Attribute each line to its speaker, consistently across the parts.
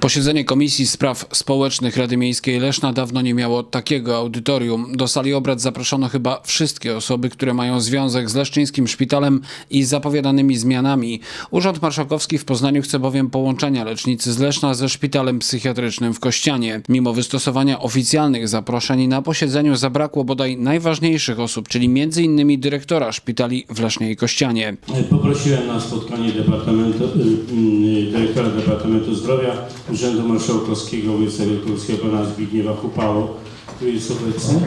Speaker 1: Posiedzenie Komisji Spraw Społecznych Rady Miejskiej Leszna dawno nie miało takiego audytorium. Do sali obrad zaproszono chyba wszystkie osoby, które mają związek z Leszczyńskim Szpitalem i zapowiadanymi zmianami. Urząd Marszałkowski w Poznaniu chce bowiem połączenia lecznicy z Leszna ze Szpitalem Psychiatrycznym w Kościanie. Mimo wystosowania oficjalnych zaproszeń na posiedzeniu zabrakło bodaj najważniejszych osób, czyli m.in. dyrektora szpitali w Lesznie i Kościanie.
Speaker 2: Poprosiłem na spotkanie Departamentu, y, dyrektora Departamentu Zdrowia Urzędu Marszałkowskiego województwa wielkopolskiego pana Zbigniewa Hupało, który jest obecny.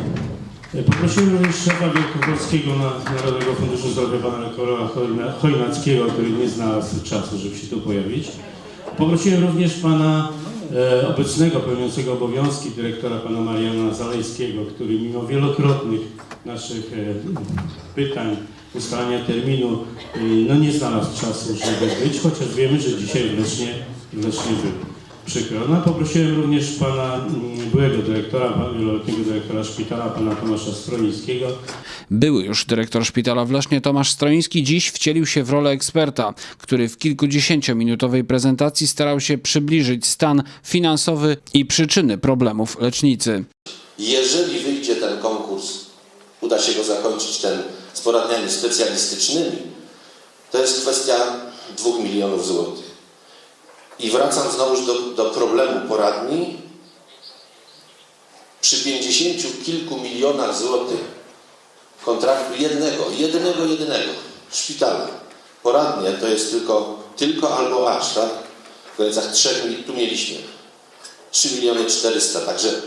Speaker 2: Poprosiłem również szefa Wielkopolskiego na- Narodowego Funduszu Zdrowia pana Karola Chojna- Chojnackiego, który nie znalazł czasu, żeby się tu pojawić. Poprosiłem również pana e, obecnego pełniącego obowiązki dyrektora pana Mariana Zalejskiego, który mimo wielokrotnych naszych e, pytań, ustalania terminu, e, no nie znalazł czasu, żeby być, chociaż wiemy, że dzisiaj w Lesznie, w Lesznie był. Przykro. No, poprosiłem również pana mm, byłego dyrektora, pan- wieloletniego dyrektora szpitala, pana Tomasza Stronińskiego,
Speaker 1: Były już dyrektor szpitala w Lesznie Tomasz Stroiński dziś wcielił się w rolę eksperta, który w kilkudziesięciominutowej prezentacji starał się przybliżyć stan finansowy i przyczyny problemów lecznicy.
Speaker 3: Jeżeli wyjdzie ten konkurs, uda się go zakończyć ten z poradniami specjalistycznymi, to jest kwestia 2 milionów złotych. I wracam znowuż do, do problemu poradni. Przy 50 kilku milionach złotych kontraktu jednego, jednego, jednego szpitala. Poradnie to jest tylko, tylko albo aż, tak? W granicach trzech, mi- tu mieliśmy 3 miliony 400, także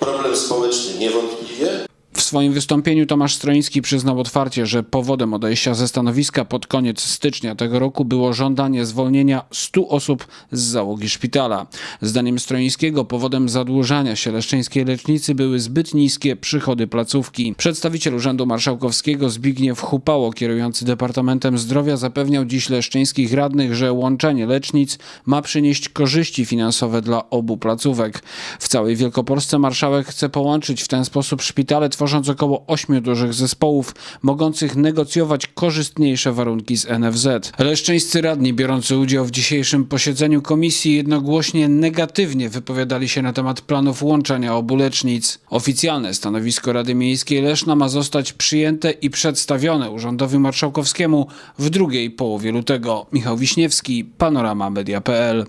Speaker 3: problem społeczny niewątpliwie.
Speaker 1: Swoim wystąpieniu Tomasz Stroiński przyznał otwarcie, że powodem odejścia ze stanowiska pod koniec stycznia tego roku było żądanie zwolnienia 100 osób z załogi szpitala. Zdaniem Stroińskiego powodem zadłużania się leszczyńskiej lecznicy były zbyt niskie przychody placówki. Przedstawiciel Urzędu Marszałkowskiego Zbigniew Hupało, kierujący Departamentem Zdrowia, zapewniał dziś leszczyńskich radnych, że łączenie lecznic ma przynieść korzyści finansowe dla obu placówek. W całej Wielkopolsce marszałek chce połączyć w ten sposób szpitale, tworząc około ośmiu dużych zespołów, mogących negocjować korzystniejsze warunki z NFZ. Leszczyńscy radni biorący udział w dzisiejszym posiedzeniu komisji jednogłośnie negatywnie wypowiadali się na temat planów łączenia obu lecznic. Oficjalne stanowisko Rady Miejskiej Leszna ma zostać przyjęte i przedstawione Urzędowi Marszałkowskiemu w drugiej połowie lutego. Michał Wiśniewski, Panorama Media.pl